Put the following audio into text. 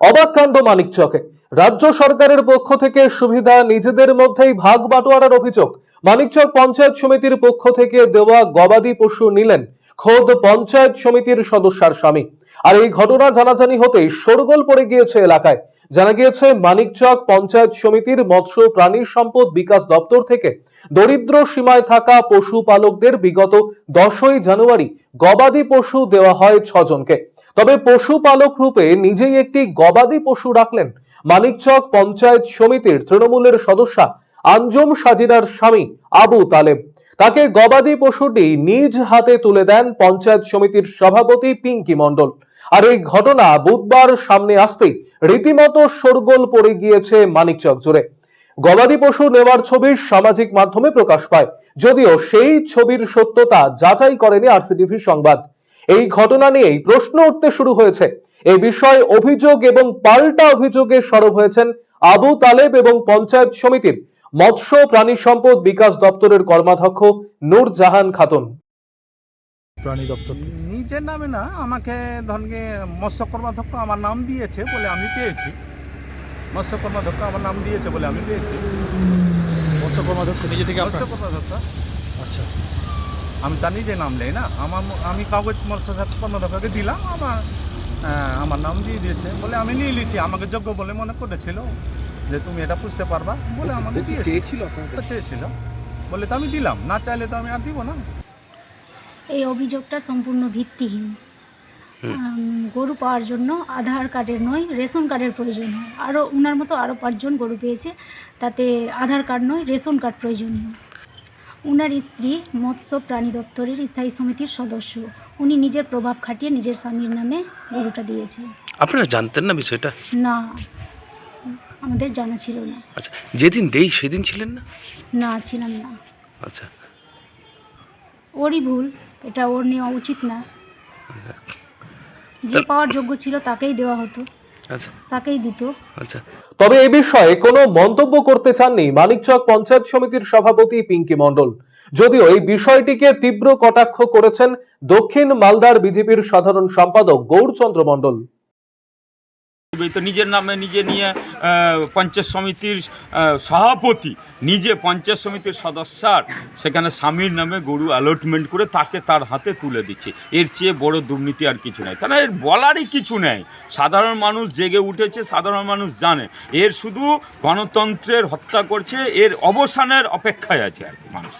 অবাক কাণ্ড মানিকচকে। রাজ্য সরকারের পক্ষ থেকে সুবিধা নিজেদের মধ্যেই ভাগ বাটোয়ারার অভিযোগ। মানিকচক পঞ্চায়েত সমিতির পক্ষ থেকে দেওয়া গবাদি পশু নিলেন। খোদ পঞ্চায়েত সমিতির সদস্যার স্বামী। আর এই ঘটনা জানাজানি হতেই শোরগোল পড়ে গিয়েছে এলাকায়। জানা গিয়েছে, মানিকচক পঞ্চায়েত সমিতির মৎস্য প্রাণী সম্পদ বিকাশ দপ্তর থেকে দরিদ্র সীমায় থাকা পশুপালকদের বিগত দশই জানুয়ারি গবাদি পশু দেওয়া হয় ছজনকে। তবে পশুপালক রূপে নিজেই একটি গবাদি পশু রাখলেন মানিকচক পঞ্চায়েত সমিতির তৃণমূলের সদস্যা আঞ্জুম সাজিরার স্বামী আবু তালেব। তাকে গবাদি পশুটি নিজ হাতে তুলে দেন পঞ্চায়েত সমিতির সভাপতি পিঙ্কি মণ্ডল। আর এই ঘটনা বুধবার সামনে আসতেই রীতিমতো শোরগোল পড়ে গিয়েছে মানিকচক জুড়ে গবাদি পশু নেওয়ার ছবি সামাজিক মাধ্যমে প্রকাশ পায়, যদিও সেই ছবির সত্যতা যাচাই করেনি আরসিটিভি সংবাদ। এই ঘটনা নিয়েই প্রশ্ন উঠতে শুরু হয়েছে। এই বিষয়ে অভিযোগ এবং পাল্টা অভিযোগে সরব হয়েছেন আবু তালেব এবং পঞ্চায়েত সমিতির মৎস্য প্রাণী সম্পদ বিকাশ দপ্তরের কর্মাধ্যক্ষ নূর জাহান খাতুন। প্রাণী দপ্তর নিজের নামে না আমাকে ধরনকে মৎস্য কর্মাধ্যক্ষ আমার নাম দিয়েছে বলে আমি পেয়েছি। মৎস্য কর্মাধ্যক্ষ আমার নাম দিয়েছে বলে আমি পেয়েছি। মৎস্য কর্মাধ্যক্ষ নিজে থেকে মৎস্য কর্মাধ্যক্ষ। আচ্ছা। আমি তার নিজে নাম নেই না। আমার আমি কাগজ মৎস্য কর্মাধ্যক্ষকে দিলাম আমার আমার নাম দিয়ে দিয়েছে বলে আমি নিয়ে নিয়েছি। আমাকে যোগ্য বলে মনে করেছিল। যে তুমি এটা বুঝতে পারবা বলে আমাকে দিয়েছে। চেয়েছিল তো চেয়েছিল। বলে তো আমি দিলাম না চাইলে তো আমি আর দিব না। এই অভিযোগটা সম্পূর্ণ ভিত্তিহীন। গরু পাওয়ার জন্য আধার কার্ডের নয় রেশন কার্ডের প্রয়োজন হয়। আরও উনার মতো আরও পাঁচজন গরু পেয়েছে তাতে আধার কার্ড নয় রেশন কার্ড প্রয়োজনীয়। উনার স্ত্রী মৎস্য প্রাণী দপ্তরের স্থায়ী সমিতির সদস্য। উনি নিজের প্রভাব খাটিয়ে নিজের স্বামীর নামে গরুটা দিয়েছে আপনারা জানতেন না বিষয়টা? না। আমাদের জানা ছিল না। আচ্ছা যেদিন দেই সেদিন ছিলেন না? না ছিলাম না। আচ্ছা। ওরই ভুল এটা ওর নেওয়া উচিত না। যে পাওয়ার যোগ্য ছিল তাকেই দেওয়া হতো। আচ্ছা। তাকেই দিত। আচ্ছা। তবে এ বিষয়ে কোনো মন্তব্য করতে চাননি মানিকচক পঞ্চায়েত সমিতির সভাপতি পিঙ্কি মণ্ডল। যদিও এই বিষয়টিকে তীব্র কটাক্ষ করেছেন দক্ষিণ মালদার বিজেপির সাধারণ সম্পাদক গৌরচন্দ্র মণ্ডল। এই তো নিজের নামে নিজে নিয়ে পঞ্চায়েত সমিতির সভাপতি, নিজে পঞ্চায়েত সমিতির সদস্যার, সেখানে স্বামীর নামে গরু অ্যালটমেন্ট করে তাকে তার হাতে তুলে দিচ্ছে। এর চেয়ে বড় দুর্নীতি আর কিছু নেই। কেন? এর বলারই কিছু নেই। সাধারণ মানুষ জেগে উঠেছে, সাধারণ মানুষ জানে। এর শুধু গণতন্ত্রের হত্যা করছে, এর অবসানের অপেক্ষায় আছে আর কি মানুষ।